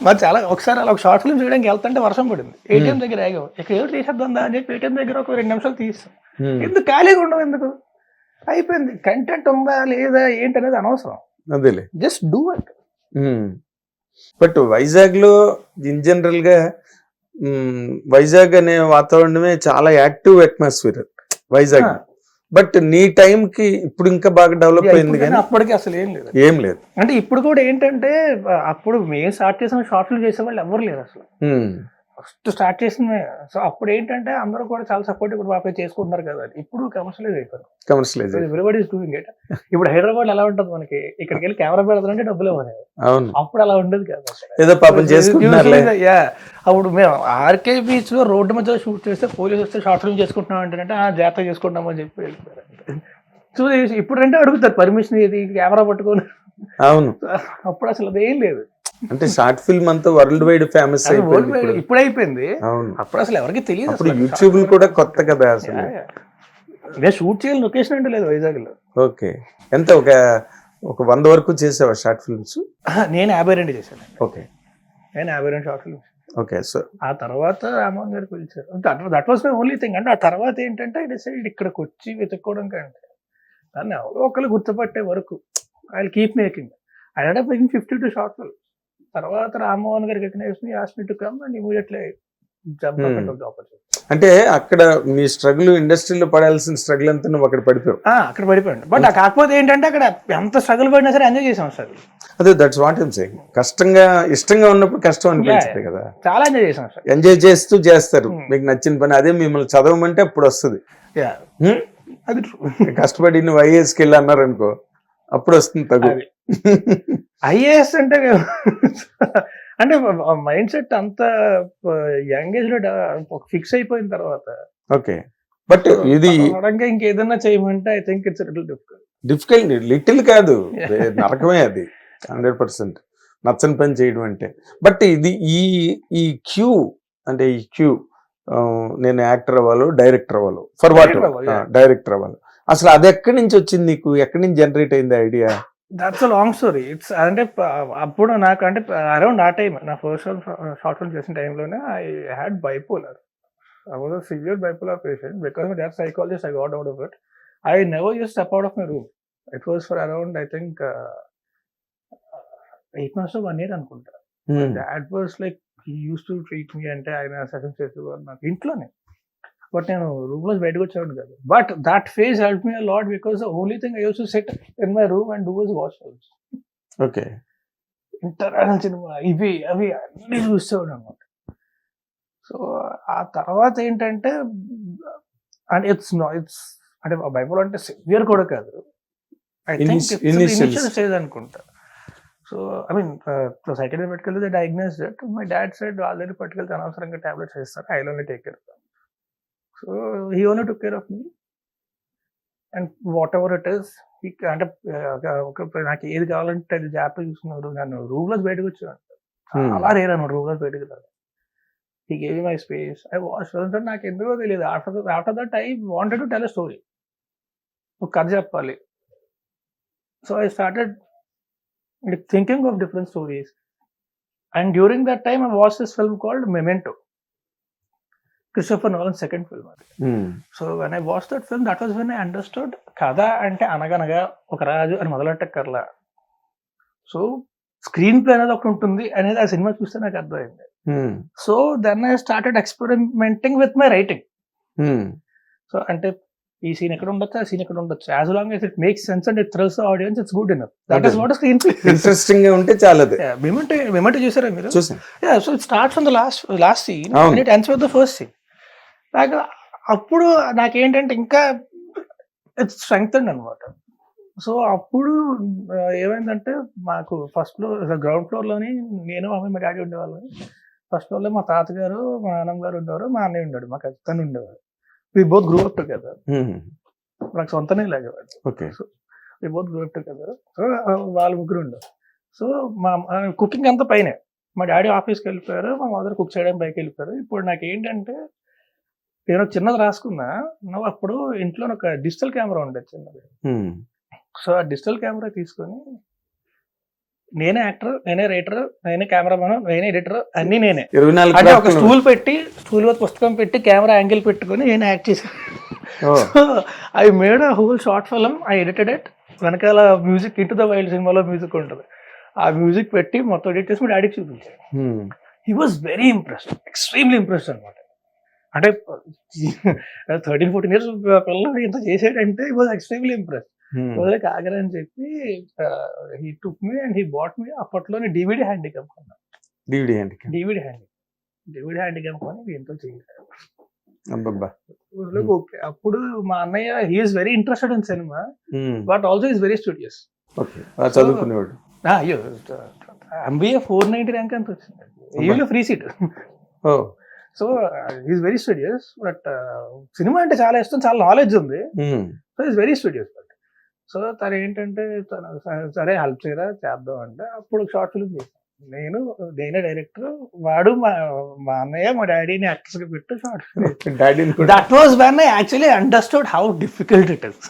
మరి చాలా ఒకసారి అలా ఒక షార్ట్ ఫిల్మ్ చేయడానికి వెళ్తుంటే వర్షం పడింది. ఏటీఎం దగ్గర ఆగాం. ఇక్కడ ఏదో తీసేద్దాం అని చెప్పి ఏటీఎం దగ్గర ఒక రెండు నిమిషాలు తీస్తాం ఉమ్, ఎందుకు ఖాళీగా ఉండవు ఎందుకు? అయిపోయింది. కంటెంట్ ఉందా లేదా ఏంటి అనేది అనవసరం. అదేలే జస్ట్ డూ ఇట్ బట్ వైజాగ్లో ఇన్ జనరల్గా మ్, వైజాగ్ అనే వాతావరణమే చాలా యాక్టివ్ అట్మాస్ఫియర్ వైజాగ్. బట్ నీ టైం కి ఇప్పుడు ఇంకా బాగా డెవలప్ అయింది కానీ అప్పటికి అసలు ఏం లేదు. ఏం లేదు. అంటే ఇప్పుడు కూడా ఏంటంటే అప్పుడు మేము స్టార్ట్ చేసిన షార్ట్ ఫిల్మ్ చేసే వాళ్ళు ఎవరు లేరు అసలు. ఉమ్, ఫస్ట్ స్టార్ట్ చేసిన సో అప్పుడు ఏంటంటే అందరూ కూడా చాలా సపోర్ట్ ఇప్పుడు బాగా చేసుకుంటున్నారు కదా. ఇప్పుడు కమర్షియలైజ్ అయిపోయింది commercialize everybody is doing it ఇప్పుడు హైదరాబాద్ ఎలా ఉంటుంది మనకి? ఇక్కడికి వెళ్ళి కెమెరా పెడతారంటే డబ్బులు ఇవ్వాలి అవును. అప్పుడు అలా ఉండేది కదా ఏదో పాపం యా అప్పుడు మేము ఆర్కే బీచ్లో రోడ్డు మధ్యలో షూట్ చేస్తే పోలీసు వస్తే షార్ట్ ఫిల్మ్ చేసుకుంటున్నాం అంటే ఆ జాగ్రత్త చేసుకుంటామని చెప్పి వెళ్ళిపోయారు. సో ఇప్పుడు అంటే అడుగుతారు పర్మిషన్ ఇది కెమెరా పట్టుకొని. అవును. అప్పుడు అసలు అది లేదు. అంటే షార్ట్ ఫిల్మ్ అంతా వరల్డ్ వైడ్ ఫేమస్ అయిపోయింది ఇప్పుడు. అయిపోయింది అప్పుడు అసలు ఎవరికి తెలియదు అప్పుడు. యూట్యూబ్ కూడా కొత్త కదా అసలు. నేను షూట్ చేయాలి లొకేషన్ అంటే లేదు వైజాగ్లో ఓకే. ఎంత ఒక ఒక వంద వరకు చేసావా షార్ట్ ఫిల్మ్స్? నేను యాభై రెండు చేశాను ఓకే. నేను యాభై రెండు షార్ట్ ఫిల్మ్ ఓకే సో ఆ తర్వాత రామోహన్ గారికి పిలిచారు. That was my only thing అంటే ఆ తర్వాత ఏంటంటే డిసైడ్ ఇక్కడికి వచ్చి వెతుక్కోవడం కంటే దాన్ని ఎవరో ఒకరు గుర్తుపట్టే వరకు I keep making I had making fifty two short film తర్వాత రామ్మోహన్ గారికి recognise me to come and immediately అంటే అక్కడ మీ స్ట్రగుల్ ఇండస్ట్రీలో పడాల్సిన స్ట్రగుల్ అంతా నువ్వు అక్కడ పడిపోయావు. అక్కడ పడిపోయాడు బట్ కాకపోతే ఏంటంటే అక్కడ ఎంత స్ట్రగుల్ పడినా సరే ఎంజాయ్ చేసాం స్ట్రగుల్ అదే దట్స్ వాట్ ఎమ్ సేయింగ్ కష్టంగా ఇష్టంగా ఉన్నప్పుడు కష్టం అనిపించదు కదా. చాలా ఎంజాయ్ చేసాం సార్. ఎంజాయ్ చేస్తూ చేస్తారు. మీకు నచ్చిన పని అదే మిమ్మల్ని చదవమంటే అప్పుడు వస్తుంది? అది కష్టపడి నువ్వు ఐఏఎస్కి వెళ్ళి అన్నారు అనుకో అప్పుడు వస్తుంది తగు. ఐఏఎస్ అంటే అంటే మైండ్ సెట్ అంత యంగ్ ఏజ్లో ఫిక్స్ అయిపోయిన తర్వాత ఓకే. బట్ ఇది ఇంకేదన్నా చేయమంటే I think it's little difficult. Difficult little కాదు. నరకమే అది. Hundred percent. నచ్చని పని చేయడం అంటే. బట్ ఇది ఈ ఈ క్యూ అంటే ఈ క్యూ నేను యాక్టర్ అవ్వాలి డైరెక్టర్ అవ్వాలి? For what. డైరెక్టర్ అవ్వాలి. అసలు అది ఎక్కడి నుంచి వచ్చింది నీకు? ఎక్కడి నుంచి జనరేట్ అయింది idea? That's a long story it's అంటే అప్పుడు నాకు అంటే అరౌండ్ ఆ టైం నా ఫస్ట్ షార్ట్ ఫిల్మ్ చేసిన టైంలోనే I had bipolar I was a severe bipolar patient because that psychologist I got out of it I never use step out of my room it was for around I think eight months one year అనుకుంటా. That was like use to treat me అంటే ఆయన suggest చేసేవారు నాకు ఇంట్లోనే. But నేను రూమ్లో బయటకు వచ్చేవాడు కాదు. But that phase help me lot because only thing I use to set in my room and do was watch okay international cinema ఇవి అవి అన్ని చూసేవాడు అనమాట సో ఆ తర్వాత ఏంటంటే అంటే ఇట్స్ నో ఇట్స్ అంటే బైబుల్ అంటే సివియర్ కూడా కాదు. I think. ఇనిషియల్ స్టేజ్ అనుకుంటా. సో ఐ మీన్ సైకిల్ పట్టుకెళ్తే డయాగ్నోస్ మై డాడ్ సైడ్ దగ్గర పట్టుకెళ్తే అనవసరంగా టాబ్లెట్స్ వేస్తారు I only take care so he only took care of me and whatever it is అంటే నాకు ఏది కావాలంటే అది జాగ్రత్త చూసుకున్నారు నన్ను రూమ్లో బయటకు వచ్చాను Hmm. చాలా రేర్ అన్నమాట రూమ్లో బయటకు రాదు he gave my space I watch నాకు ఎందుకో తెలియదు. After after that I wanted to tell a story ఒక కథ చెప్పాలి. So I started thinking of different stories and during that time I watch this film called Memento Christopher Nolan second film అది. So when I watch that film that was when I understood కథ అంటే అనగనగా ఒక రాజు అని మొదలెట్టక్కర్లా so screen play అనేది ఒకటి ఉంటుంది అనేది ఆ సినిమా చూస్తే నాకు అర్థమైంది. So then I started experimenting with my writing so అంటే ఈ సీన్ ఎక్కడ ఉండొచ్చు ఆ సీన్ ఎక్కడ ఉండొచ్చు. As long as it makes sense and it thrills audience it's good enough that is. What screenplay ఇంట్రెస్టింగ్గా ఉంటే చాలదు. మేమంటే మేమంటే చూసారా మీరు? So it start from the last last scene. And it ends with the first scene నాకు అప్పుడు నాకేంటంటే ఇంకా ఇట్స్ స్ట్రెంగ్త్ అనమాట సో అప్పుడు ఏమైందంటే మాకు ఫస్ట్ ఫ్లోర్ గ్రౌండ్ ఫ్లోర్లోని నేను మా మమ్మీ మా డాడీ ఉండేవాళ్ళం. ఫస్ట్ ఫ్లోర్లో మా తాతగారు మా నాన్నమ్మ గారు ఉండేవారు మా అన్నయ్య ఉండాడు మా ఖచ్చితంగా ఉండేవారు we both grew up together నాకు సొంతనే లేకపోయాడు okay. We both grew up together so వాళ్ళ ముగ్గురు ఉండరు సో మా కుకింగ్ అంతా పైనే. మా డాడీ ఆఫీస్కి వెళ్ళిపోయారు మా మదర్ కుక్ చేయడానికి బయకి వెళ్ళిపోయారు. ఇప్పుడు నాకు ఏంటంటే నేను చిన్నది రాసుకున్నా. నువ్వు అప్పుడు ఇంట్లో ఒక డిజిటల్ కెమెరా ఉండేది చిన్నది. సో ఆ డిజిటల్ కెమెరా తీసుకొని నేనే యాక్టర్ నేనే రైటర్ నేనే కెమెరామెన్ నేనే ఎడిటర్ అన్ని నేనే. అంటే ఒక స్టూల్ పెట్టి స్టూల్ మీద పుస్తకం పెట్టి కెమెరా యాంగిల్ పెట్టుకొని నేను యాక్ట్ చేశాను I made a whole short film I edited it. వెనకాల మ్యూజిక్ ఇంటూ ద వైల్డ్ సినిమాలో మ్యూజిక్ ఉంటుంది. ఆ మ్యూజిక్ పెట్టి మొత్తం ఎడిట్ చేసి మా డాడీకి చూపించాను. He was very impressed extremely impressed అనమాట అంటే థర్టీన్ ఫోర్టీన్ ఇయర్స్ పిల్లలు ఇంత చేసాడంటే he was extremely impressed hmm. వదిలే కాగర అని చెప్పి he took me and he bought me అప్పట్లోనే డివిడి హ్యాండిక్యాప్ కొన్నాను DVD handicap. DVD హ్యాండి DVD handicap కొని దీంతో అబ్బబ్బా. వదిలేకు ఓకే అప్పుడు మా అన్నయ్య he is very interested in cinema but also is very studious చదువుకునేవాడు. అయ్యో ఎంబీఏ ఫోర్ నైన్టీ ర్యాంక్ ఎంత వచ్చింది. Free seat oh. So is very studious but cinema అంటే చాలా ఇష్టం చాలా నాలెడ్జ్ ఉంది. So is very studious but so తను ఏంటంటే తను సరే హెల్ప్ చేయరా చేద్దాం అంటే అప్పుడు షార్ట్ ఫిల్మ్ చేశాను నేను నేనే డైరెక్టర్ వాడు మా మా అన్నయ్య మా డాడీని యాక్టర్స్గా పెట్టు short that was when I actually understood how difficult it is